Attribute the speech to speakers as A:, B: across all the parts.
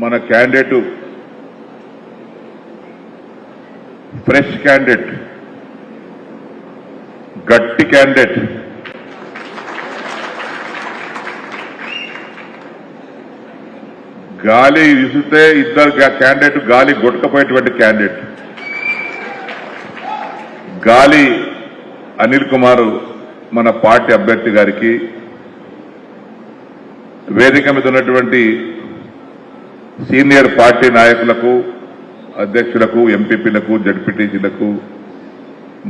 A: మన candidate fresh candidate గట్టి candidate గాలి విసితే ఇద్దరు క్యాండిడేట్ గాలి కొట్టుకపోయేటువంటి క్యాండిడేట్ గాలి అనిల్ కుమార్ మన పార్టీ అభ్యర్థి గారికి వేదిక మీద ఉన్నటువంటి సీనియర్ పార్టీ నాయకులకు అధ్యక్షులకు ఎంపీపీలకు జడ్పీటీసీలకు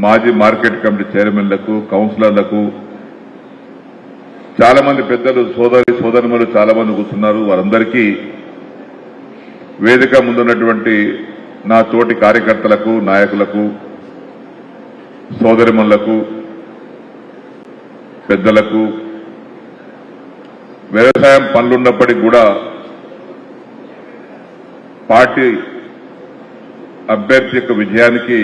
A: మాజీ మార్కెట్ కమిటీ చైర్మన్లకు కౌన్సిలర్లకు చాలా మంది పెద్దలు సోదరి సోదరులు చాలా మంది కూర్చున్నారు. వారందరికీ వేదిక ముందున్నటువంటి నా తోటి కార్యకర్తలకు నాయకులకు సోదరిమణులకు పెద్దలకు వ్యవసాయం పనులున్నప్పటికీ కూడా పార్టీ అభ్యర్థి యొక్క విజయానికి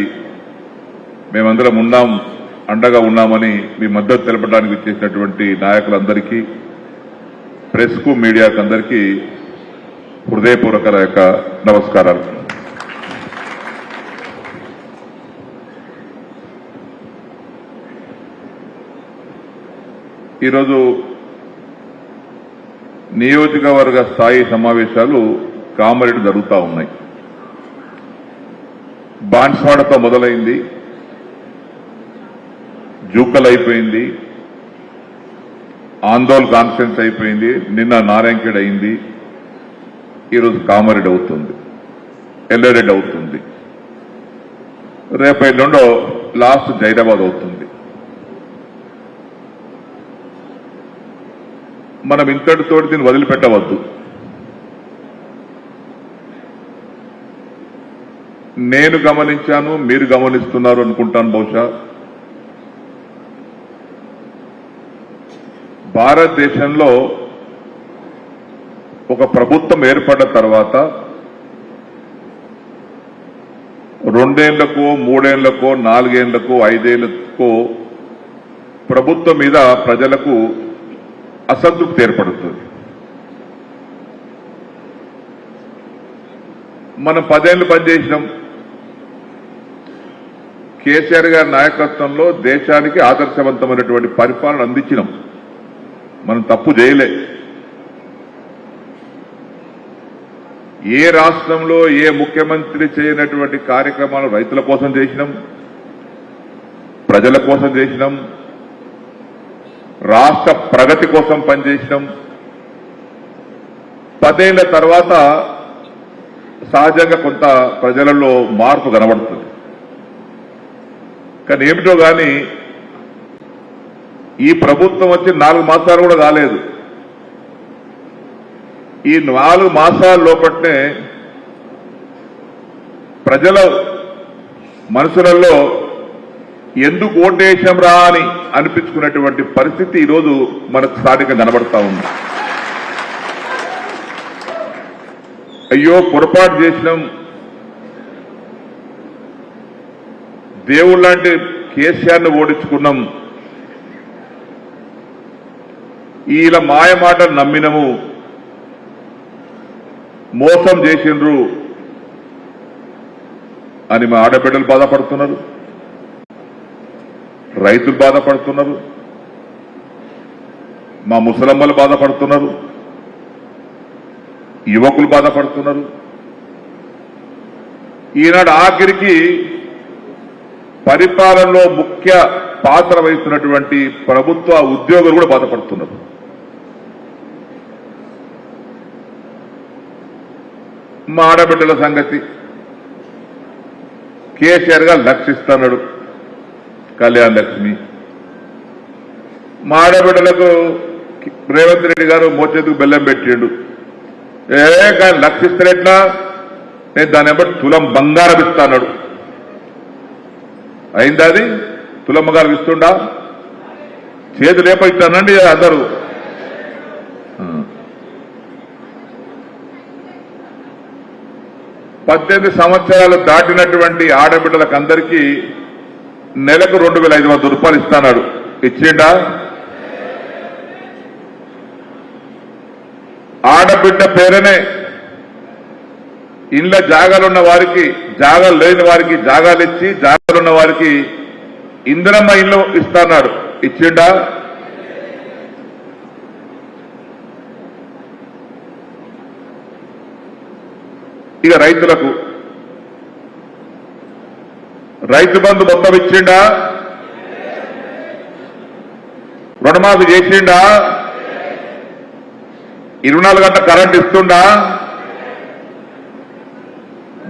A: మేమందరం ఉన్నాం అండగా ఉన్నామని మీ మద్దతు తెలపడానికి చేసినటువంటి నాయకులందరికీ ప్రెస్కు మీడియాకు అందరికీ హృదయపూర్వక యొక్క నమస్కారాలు. ఈరోజు నియోజకవర్గ స్థాయి సమావేశాలు కామరేట్ జరుగుతూ ఉన్నాయి. బాన్స్వాడతో మొదలైంది. జూకల్ అయిపోయింది. ఆందోళ్ కాన్ఫరెన్స్ అయిపోయింది. నిన్న నారాయణఖేడ్ అయింది. ఈరోజు కామారెడ్డి అవుతుంది. ఎల్లారెడ్డి అవుతుంది. రేపు ఎల్లుండో లాస్ట్ జైరాబాద్ అవుతుంది. మనం ఇంతటితోటి దీన్ని వదిలిపెట్టవద్దు. నేను గమనించాను మీరు గమనిస్తున్నారు అనుకుంటాను బహుశా. భారతదేశంలో ఒక ప్రభుత్వం ఏర్పడ్డ తర్వాత రెండేళ్ళకో మూడేళ్ళకో నాలుగేళ్ళకో ఐదేళ్ళకో ప్రభుత్వం మీద ప్రజలకు అసంతృప్తి ఏర్పడుతుంది. మనం పదేళ్ళు పనిచేసినాం. కేసీఆర్ గారి నాయకత్వంలో దేశానికి ఆదర్శవంతమైనటువంటి పరిపాలన అందించినాం. మనం తప్పు చేయలే. ఏ రాష్ట్రంలో ఏ ముఖ్యమంత్రి చేయనటువంటి కార్యక్రమాలు రైతుల కోసం చేసినాం ప్రజల కోసం చేసినాం రాష్ట్ర ప్రగతి కోసం పనిచేసినాం. పదేళ్ళ తర్వాత సహజంగా కొంత ప్రజలలో మార్పు కనబడుతుంది. కానీ ఏమిటో కానీ ఈ ప్రభుత్వం వచ్చి నాలుగు మాసాలు కూడా కాలేదు. ఈ నాలుగు మాసాల లోపట్నే ప్రజల మనసులలో ఎందుకు ఓటేశం రా అని అనిపించుకున్నటువంటి పరిస్థితి ఈరోజు మనకు స్థానికంగా కనబడతా ఉంది. అయ్యో పొరపాటు చేసినాం దేవుళ్ళంటి కేసీఆర్ని ఓడించుకున్నాం. ఇలా మాయ మాటలు నమ్మినము మోసం చేసిండ్రు అని మా ఆడబిడ్డలు బాధపడుతున్నారు రైతులు బాధపడుతున్నారు మా ముసలమ్మలు బాధపడుతున్నారు యువకులు బాధపడుతున్నారు. ఈనాడు ఆఖరికి పరిపాలనలో ముఖ్య పాత్ర వహిస్తున్నటువంటి ప్రభుత్వ ఉద్యోగులు కూడా బాధపడుతున్నారు. మా ఆడబిడ్డల సంగతి కేసీఆర్ గారు లక్షిస్తున్నాడు కళ్యాణ్ లక్ష్మి. మా ఆడబిడ్డలకు రేవంత్ రెడ్డి గారు మోచేతుకు బెల్లం పెట్టిండు. ఏ కానీ లక్షిస్తారెట్లా నేను దాన్ని బట్టి తులం బంగారం ఇస్తాడు అయిందా అది తులం ఇస్తుండా? చేతి లేపిస్తానండి అందరూ. పద్దెనిమిది సంవత్సరాలు దాటినటువంటి ఆడబిడ్డలకు అందరికీ నెలకు రెండు వేల ఐదు వందల రూపాయలు ఇస్తాడు ఇచ్చిండా? ఆడబిడ్డ పేరనే ఇండ్ల జాగాలున్న వారికి జాగాలు లేని వారికి జాగాలు ఇచ్చి ఉన్న వారికి ఇందిరమ్మ ఇల్లు ఇస్తాన్నాడు ఇచ్చిండా? ఇక రైతులకు. రైతు బంధు మొత్తం ఇచ్చిండా? రుణమాఫీ చేసిండా? ఇరవై నాలుగు గంటల కరెంట్ ఇస్తుండా?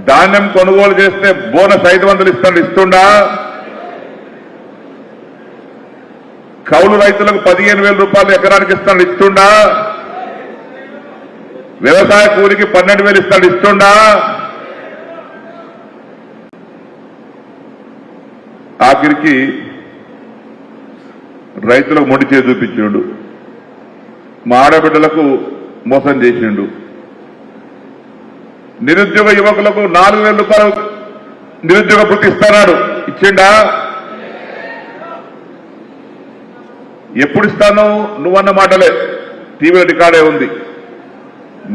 A: ధాన్యం కొనుగోలు చేస్తే బోనస్ ఐదు వందలు ఇస్తాడు ఇస్తుండా? కౌలు రైతులకు పదిహేను వేల రూపాయలు ఎకరానికి ఇస్తాడు ఇస్తుండా? వ్యవసాయ కూలికి పన్నెండు వేలు ఇస్తాడు ఇస్తుండా? ఆఖరికి రైతులకు మొండి చేసి చూపించిండు. మా ఆడబిడ్డలకు మోసం చేసిండు. నిరుద్యోగ యువకులకు నాలుగు వేల రూపాయలు నిరుద్యోగ వృత్తి ఇస్తున్నాడు. ఇచ్చిండా? ఎప్పుడు ఇస్తాను నువ్వన్న మాటలే. టీవీ రికార్డే ఉంది.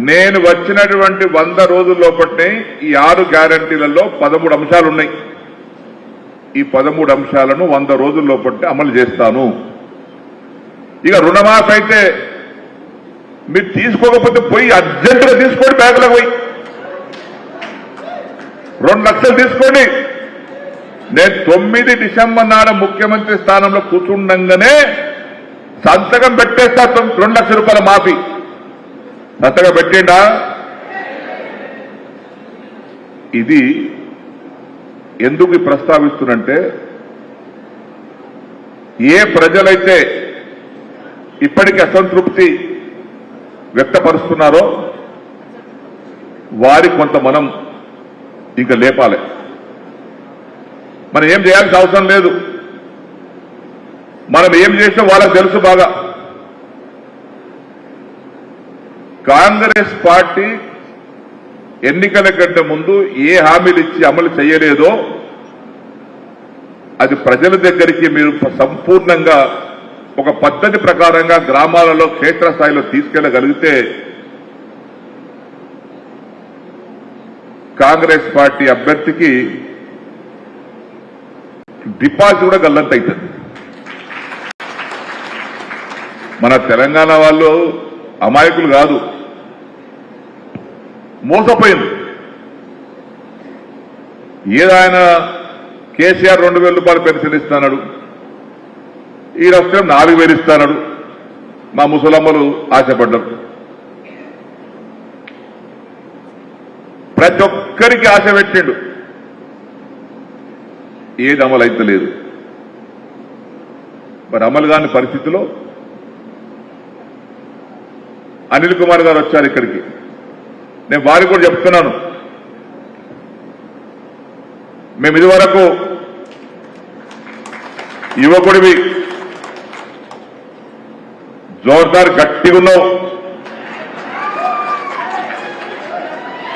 A: నేను వచ్చినటువంటి వంద రోజుల లోపట్నే ఈ ఆరు గ్యారంటీలలో పదమూడు అంశాలు ఉన్నాయి ఈ పదమూడు అంశాలను వంద రోజుల లోపట్నే అమలు చేస్తాను. ఇక రుణమాఫీ అయితే మీరు తీసుకోకపోతే పోయి అర్జెంటుగా తీసుకోండి బ్యాంకులకు పోయి. రెండు లక్షలు తీసుకోండి. నేను తొమ్మిది డిసెంబర్ నాడు ముఖ్యమంత్రి స్థానంలో కూర్చుండగానే సంతకం పెట్టేస్తా రెండు లక్షల రూపాయల మాఫీ. సంతకం పెట్టిండా? ఇది ఎందుకు ప్రస్తావిస్తున్నంటే ఏ ప్రజలైతే ఇప్పటికీ అసంతృప్తి వ్యక్తపరుస్తున్నారో వారి కొంత మనం ఇంకా లేపాలి. మనం ఏం చేయాల్సిన అవసరం లేదు. మనం ఏం చేసినా వాళ్ళకి తెలుసు బాగా. కాంగ్రెస్ పార్టీ ఎన్నికల కంటే ముందు ఏ హామీలు ఇచ్చి అమలు చేయలేదో అది ప్రజల దగ్గరికి మీరు సంపూర్ణంగా ఒక పద్ధతి ప్రకారంగా గ్రామాలలో క్షేత్రస్థాయిలో తీసుకెళ్ళగలిగితే కాంగ్రెస్ పార్టీ అభ్యర్థికి డిపాజిట్ కూడా గల్లంత అవుతుంది మన తెలంగాణ వాళ్ళు అమాయకులు కాదు. మోసపోయింది. ఏదాయన కేసీఆర్ రెండు వేల రూపాయలు పెన్షన్ ఇస్తాడు ఈ రాష్ట్రం నాలుగు వేలు ఇస్తాడు మా ముసలమ్మలు ఆశపడ్డారు. ప్రతి ఒక్కరికి ఆశ పెట్టిండు. ఏది అమలు అయితే లేదు. మరి అమలు కాని పరిస్థితిలో అనిల్ కుమార్ గారు వచ్చారు ఇక్కడికి. నేను వారికి కూడా చెప్తున్నాను. మేము ఇదివరకు యువకుడివి జోర్దార్ గట్టిగా ఉన్నావు